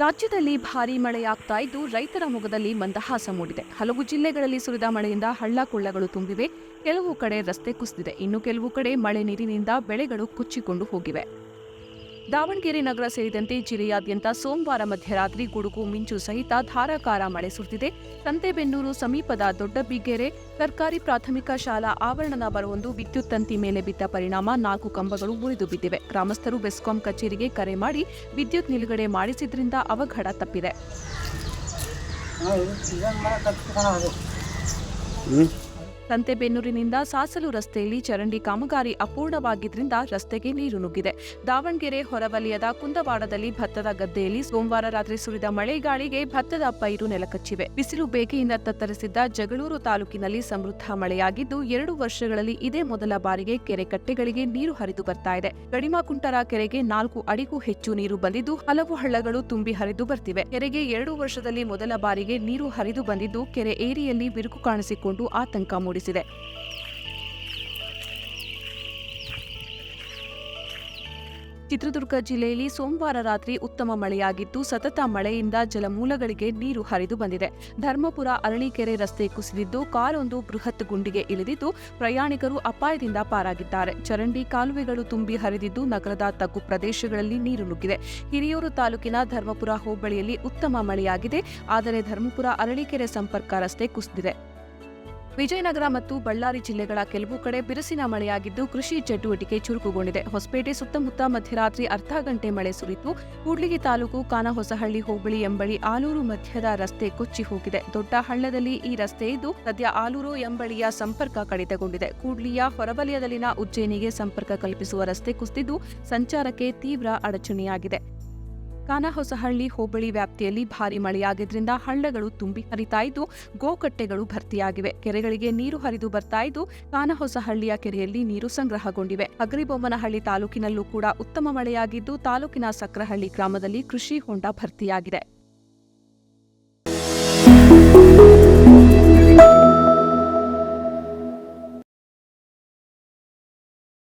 ರಾಜ್ಯದಲ್ಲಿ ಭಾರೀ ಮಳೆಯಾಗ್ತಾ ಇದ್ದು ರೈತರ ಮುಖದಲ್ಲಿ ಮಂದಹಾಸ ಮೂಡಿದೆ. ಹಲವು ಜಿಲ್ಲೆಗಳಲ್ಲಿ ಸುರಿದ ಮಳೆಯಿಂದ ಹಳ್ಳ ಕೊಳ್ಳಗಳು ತುಂಬಿವೆ. ಕೆಲವು ಕಡೆ ರಸ್ತೆ ಕುಸಿದಿದೆ. ಇನ್ನು ಕೆಲವು ಕಡೆ ಮಳೆ ನೀರಿನಿಂದ ಬೆಳೆಗಳು ಕುಚ್ಚಿಕೊಂಡು ಹೋಗಿವೆ. ದಾವಣಗೆರೆ ನಗರ ಸೇರಿದಂತೆ ಜಿಲ್ಲೆಯಾದ್ಯಂತ ಸೋಮವಾರ ಮಧ್ಯರಾತ್ರಿ ಗುಡುಗು ಮಿಂಚು ಸಹಿತ ಧಾರಾಕಾರ ಮಳೆ ಸುರಿದಿದೆ. ಸಂತೆಬೆನ್ನೂರು ಸಮೀಪದ ದೊಡ್ಡಬಿಗ್ಗೆರೆ ಸರ್ಕಾರಿ ಪ್ರಾಥಮಿಕ ಶಾಲಾ ಆವರಣದ ಬರವೊಂದು ವಿದ್ಯುತ್ ತಂತಿ ಮೇಲೆ ಬಿದ್ದ ಪರಿಣಾಮ ನಾಲ್ಕು ಕಂಬಗಳು ಮುರಿದು ಬಿದ್ದಿವೆ. ಗ್ರಾಮಸ್ಥರು ಬೆಸ್ಕಾಂ ಕಚೇರಿಗೆ ಕರೆ ಮಾಡಿ ವಿದ್ಯುತ್ ನಿಲುಗಡೆ ಮಾಡಿಸಿದ್ರಿಂದ ಅವಘಡ ತಪ್ಪಿದೆ. ಸಂತೆಬೆನ್ನೂರಿನಿಂದ ಸಾಸಲು ರಸ್ತೆಯಲ್ಲಿ ಚರಂಡಿ ಕಾಮಗಾರಿ ಅಪೂರ್ಣವಾಗಿದ್ದರಿಂದ ರಸ್ತೆಗೆ ನೀರು ನುಗ್ಗಿದೆ. ದಾವಣಗೆರೆ ಹೊರವಲಯದ ಕುಂದವಾಡದಲ್ಲಿ ಭತ್ತದ ಗದ್ದೆಯಲ್ಲಿ ಸೋಮವಾರ ರಾತ್ರಿ ಸುರಿದ ಮಳೆಗಾಳಿಗೆ ಭತ್ತದ ಪೈರು ನೆಲಕಚ್ಚಿವೆ. ಬಿಸಿಲು ಬೇಗೆಯಿಂದ ತತ್ತರಿಸಿದ್ದ ಜಗಳೂರು ತಾಲೂಕಿನಲ್ಲಿ ಸಮೃದ್ಧ ಮಳೆಯಾಗಿದ್ದು, ಎರಡು ವರ್ಷಗಳಲ್ಲಿ ಇದೇ ಮೊದಲ ಬಾರಿಗೆ ಕೆರೆ ಕಟ್ಟೆಗಳಿಗೆ ನೀರು ಹರಿದು ಬರ್ತಾ ಇದೆ. ಗಡಿಮಾಕುಂಟರ ಕೆರೆಗೆ ನಾಲ್ಕು ಅಡಿಗೂ ಹೆಚ್ಚು ನೀರು ಬಂದಿದ್ದು, ಹಲವು ಹಳ್ಳಗಳು ತುಂಬಿ ಹರಿದು ಬರ್ತಿವೆ. ಕೆರೆಗೆ ಎರಡು ವರ್ಷದಲ್ಲಿ ಮೊದಲ ಬಾರಿಗೆ ನೀರು ಹರಿದು ಬಂದಿದ್ದು, ಕೆರೆ ಏರಿಯಲ್ಲಿ ಬಿರುಕು ಕಾಣಿಸಿಕೊಂಡು ಆತಂಕ ಮೂಡಿಸಿದೆ ಚಿತ್ರದುರ್ಗ ಜಿಲ್ಲೆಯಲ್ಲಿ ಸೋಮವಾರ ರಾತ್ರಿ ಉತ್ತಮ ಮಳೆಯಾಗಿದ್ದು, ಸತತ ಮಳೆಯಿಂದ ಜಲಮೂಲಗಳಿಗೆ ನೀರು ಹರಿದು ಬಂದಿದೆ. ಧರ್ಮಪುರ, ಅರಳೀಕೆರೆ ರಸ್ತೆ ಕುಸಿದಿದ್ದು, ಕಾರೊಂದು ಬೃಹತ್ ಗುಂಡಿಗೆ ಇಳಿದಿದ್ದು, ಪ್ರಯಾಣಿಕರು ಅಪಾಯದಿಂದ ಪಾರಾಗಿದ್ದಾರೆ. ಚರಂಡಿ ಕಾಲುವೆಗಳು ತುಂಬಿ ಹರಿದಿದ್ದು, ನಗರದ ತಗ್ಗು ಪ್ರದೇಶಗಳಲ್ಲಿ ನೀರು ನುಗ್ಗಿದೆ. ಹಿರಿಯೂರು ತಾಲೂಕಿನ ಧರ್ಮಪುರ ಹೋಬಳಿಯಲ್ಲಿ ಉತ್ತಮ ಮಳೆಯಾಗಿದೆ. ಆದರೆ ಧರ್ಮಪುರ, ಅರಳೀಕೆರೆ ಸಂಪರ್ಕ ರಸ್ತೆ ಕುಸಿದಿದೆ. ವಿಜಯನಗರ ಮತ್ತು ಬಳ್ಳಾರಿ ಜಿಲ್ಲೆಗಳ ಕೆಲವು ಕಡೆ ಬಿರುಸಿನ ಮಳೆಯಾಗಿದ್ದು ಕೃಷಿ ಚಟುವಟಿಕೆ ಚುರುಕುಗೊಂಡಿದೆ. ಹೊಸಪೇಟೆ ಸುತ್ತಮುತ್ತ ಮಧ್ಯರಾತ್ರಿ ಅರ್ಧ ಗಂಟೆ ಮಳೆ ಸುರಿತು ಕೂಡ್ಲಿಗಿ ತಾಲೂಕು ಕಾನಹೊಸಹಳ್ಳಿ ಹೋಬಳಿ ಎಂಬಳಿ ಆಲೂರು ಮಧ್ಯದ ರಸ್ತೆ ಕೊಚ್ಚಿ ಹೋಗಿದೆ. ದೊಡ್ಡ ಹಳ್ಳದಲ್ಲಿ ಈ ರಸ್ತೆ ಇದ್ದು ಸದ್ಯ ಆಲೂರು ಎಂಬಳಿಯ ಸಂಪರ್ಕ ಕಡಿತಗೊಂಡಿದೆ. ಕೂಡ್ಲಿಯ ಹೊರವಲಯದಲ್ಲಿನ ಉಜ್ಜಯಿನಿಗೆ ಸಂಪರ್ಕ ಕಲ್ಪಿಸುವ ರಸ್ತೆ ಕುಸಿದಿದ್ದು ಸಂಚಾರಕ್ಕೆ ತೀವ್ರ ಅಡಚಣೆಯಾಗಿದೆ. ಕಾನಹೊಸಹಳ್ಳಿ ಹೋಬಳಿ ವ್ಯಾಪ್ತಿಯಲ್ಲಿ ಭಾರಿ ಮಳೆಯಾಗಿದ್ದರಿಂದ ಹಳ್ಳಗಳು ತುಂಬಿ ಹರಿತಾ ಇದ್ದು, ಗೋಕಟ್ಟೆಗಳು ಭರ್ತಿಯಾಗಿವೆ. ಕೆರೆಗಳಿಗೆ ನೀರು ಹರಿದು ಬರ್ತಾ ಇದ್ದು, ಕಾನಹೊಸಹಳ್ಳಿಯ ಕೆರೆಯಲ್ಲಿ ನೀರು ಸಂಗ್ರಹಗೊಂಡಿವೆ. ಅಗ್ರಿಬೊಮ್ಮನಹಳ್ಳಿ ತಾಲೂಕಿನಲ್ಲೂ ಕೂಡ ಉತ್ತಮ ಮಳೆಯಾಗಿದ್ದು, ತಾಲೂಕಿನ ಸಕ್ರಹಳ್ಳಿ ಗ್ರಾಮದಲ್ಲಿ ಕೃಷಿ ಹೊಂಡ ಭರ್ತಿಯಾಗಿದೆ.